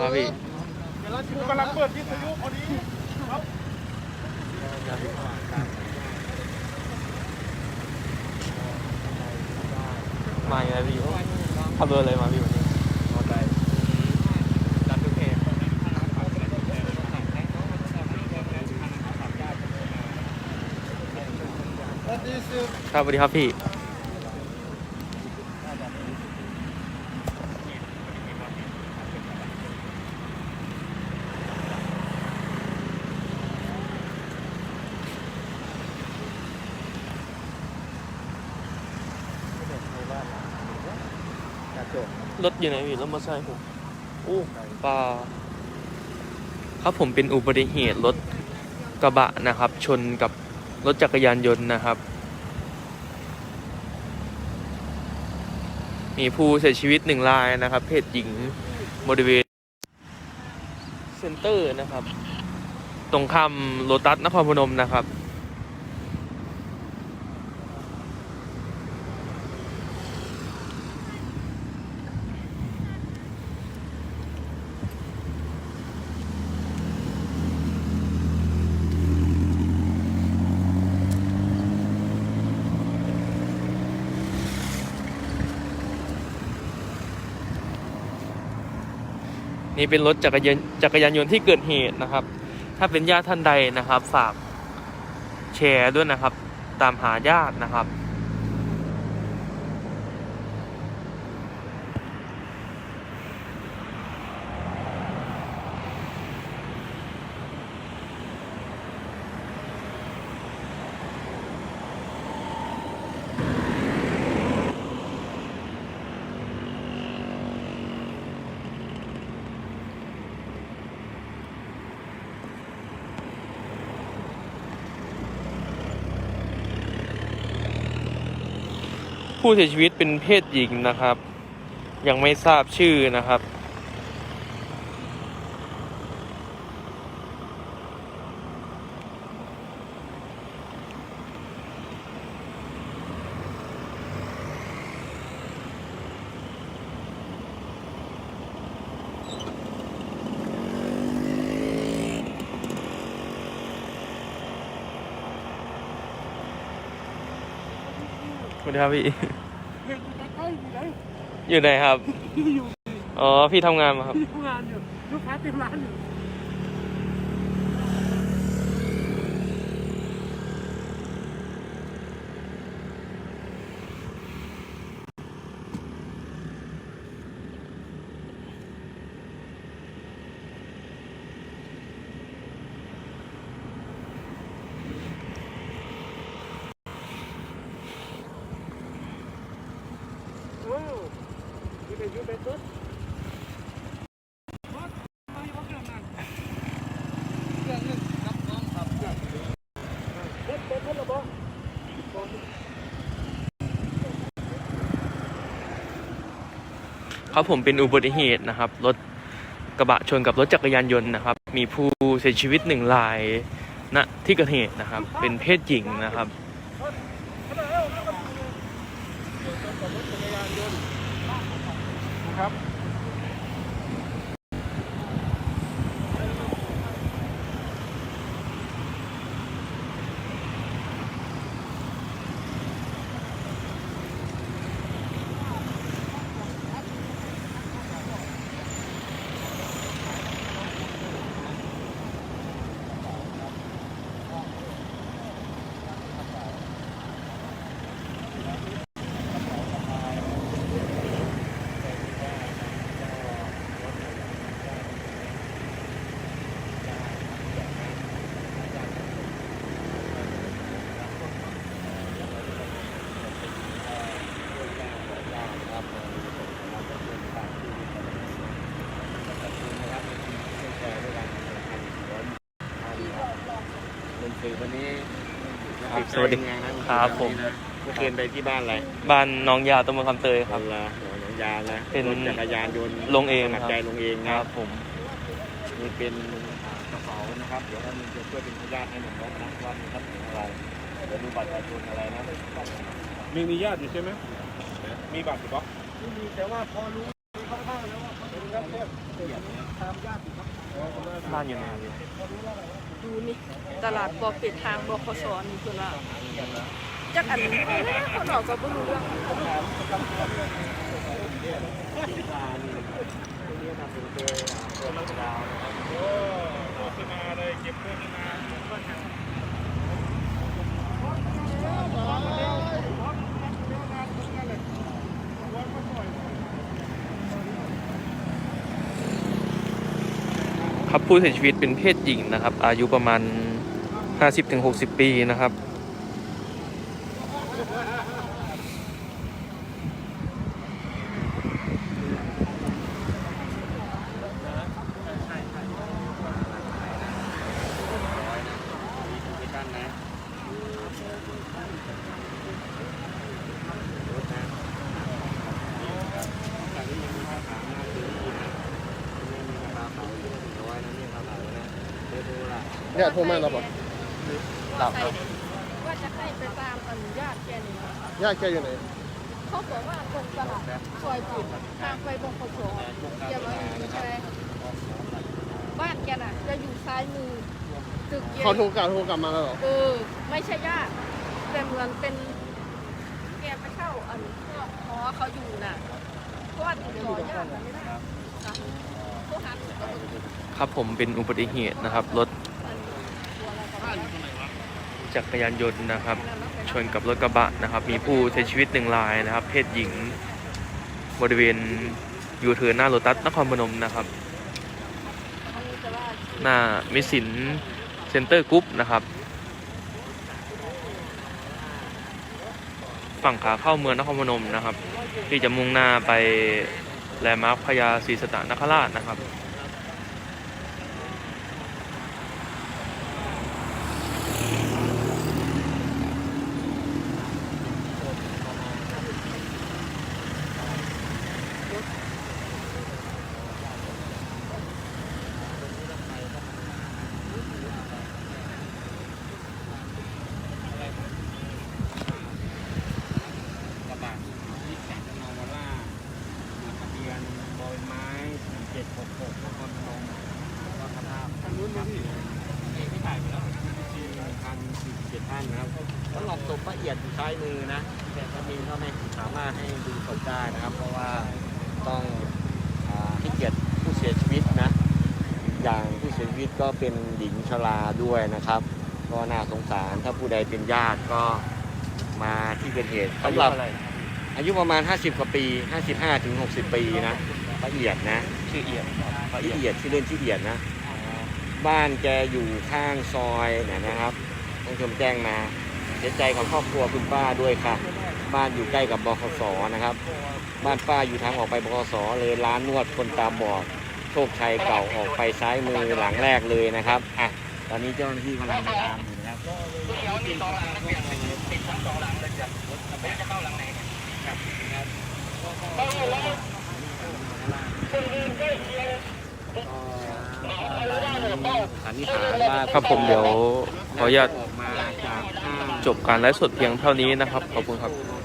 ครับพี่กูกำลังเปิดวิทยุพอดีมาอย่างไรพี่ขับเรืออะไรมาพี่วันนี้มอไซค์รัดทุกเพจครับสวัสดีครับพี่ ก ระจกรถอยู่ไหนพี่รถมอเตอร์ไซค์ผมอู้ปลาครับผมเป็นอุบัติเหตุรถกระบะนะครับ ชนกับรถจักรยานยนต์นะครับ มีผู้เสียชีวิตหนึ่งรายนะครับ เพศหญิงบริเวณเซ็นเตอร์นะครับ ตรงข้ามโลตัสนครพนมนะครับ นี่เป็นรถจักรยานจักรยานยนต์ที่เกิดเหตุนะครับ ถ้าเป็นญาติท่านใดนะครับฝากแชร์ด้วยนะครับ ตามหาญาตินะครับ ผู้เสียชีวิตเป็นเพศหญิงนะครับ ยังไม่ทราบชื่อนะครับ สวัสดีครับพี่อยู่ไหนครับ อยู่อ๋อพี่ทำงานมาครับ ที่ทำงานอยู่ ลูกค้าเต็มร้านอยู่ โอ้ยเป็นยูเป็นตุ๊ดเครื่องนึงรับน้องครับเครื่องเฮ็ดเป็นเฮ็ดระบบ ครับผมเป็นอุบัติเหตุนะครับรถกระบะชนกับรถจักรยานยนต์นะครับ มีผู้เสียชีวิตหนึ่งรายณที่เกิดเหตุนะครับ เป็นเพศหญิงนะครับครับ ลงสื่อวันนี้ ครับสวัสดีครับผม เมื่อคืนไปที่บ้านอะไรบ้านน้องยาตำบลคำเตยคครัรับนละหนองยานะเป็น รถจักรยานยนต์ลงเองสมัคครัรบใจลงเองคนะรับผมนี่เป็นกระเป๋านะครับเดี๋ยวท่านจะช่วยเป็นพยานให้หน่อยนะว่ามีทรัพย์สินอะไรเดี๋ยวดูบัตรประชาชนอะไรนะมีมีญาติอยู่ใช่ไหมมีบัตรอยู่ปะไม่มีแต่ว่าพอรู้ บ้านอยู่ไหนดูนี่ตลาดบอกปิดทางบอกขสอนนี่คือว่าจักอันนี้คนออกก็บ่รู้เรื่องโฆษณาเลยเก็บโฆษณา ครับผู้เสียชีวิตเป็นเพศหญิงนะครับ อายุประมาณ 50-60 ปีนะครับ เนี่ยโทรมาแล้วบอกหลับว่าจะให้ไปตามอนุญาตแกนี่นะญาติแกอยู่ไหนเขาบอกว่าตรงตลาดซอยปิดทางไปบงขสแกว่าไม่ใช่บ้านแกน่ะ จะอยู่ซ้ายมือตึกแกเขาโทรกลับโทรกลับมาแล้วเหรอเออ ไม่ใช่ญาติแต่เหมือนเป็นแกไปเช่าอันหอเขาอยู่น่ะเพราะว่าติดต่อญาติกันไม่ได้ค่ะเขาหันตัวครับผมเป็นอุบัติเหตุนะครับ รถอะไรกัน จักรยานยนต์นะครับ ชนกับรถกระบะนะครับ มีผู้เสียชีวิตหนึ่งรายนะครับ เพศหญิงบริเวณยูเทิร์นหน้าโรตัสนครพนมนะครับ หน้ามิสินเซ็นเตอร์กรุ๊ปนะครับ ฝั่งขาเข้าเมืองนครพนมนะครับ ที่จะมุ่งหน้าไปแลนด์มาร์คพญาศรีสตนคราชนะครับ กระบะที่แข่งนาวาร่าทะเบียนบอยไม้เจ็ดหกหกนครพนมก็สภาพทางนู้นนี่ไม่ถ่ายไปแล้วสี่พันสี่สิบเจ็ดท่านนะครับแล้วหลอกศพละเอียดอยู่ซ้ายมือนะ แต่ถ้ามีก็ไม่สามารถให้ดูศพได้นะครับ เพราะว่าต้องอ่าให้เกียรติผู้เสียชีวิตนะ อย่างผู้เสียชีวิตก็เป็นหญิงชราด้วยนะครับก็น่าสงสารถ้าผู้ใดเป็นญาติก็มาที่เกิดเหตุสำหรับอายุประมาณ 50กว่าปี 55ถึง60 ปีนะละเอียดนะชื่อเอียดละเอียดที่อเล่นที่อเอียดนะ บ้านแกอยู่ข้างซอยเนี่ยนะครับต้องชมแจ้งมา เสียใจของครอบครัวคุณป้าด้วยค่ะ บ้านอยู่ใกล้กับบคสนะครับ บ้านป้าอยู่ทางออกไปบคสเลยร้านนวดคนตาบอดโชคชัยเก่าออกไปซ้ายมือหลังแรกเลยนะครับอะตอนนี้เจ้าหน้าที่กำลังตามอยู่นะครับสันนิษฐานว่าครับผมเดี๋ยวขออนุญาต จบการไลฟ์สดเพียงเท่านี้นะครับ ขอบคุณครับ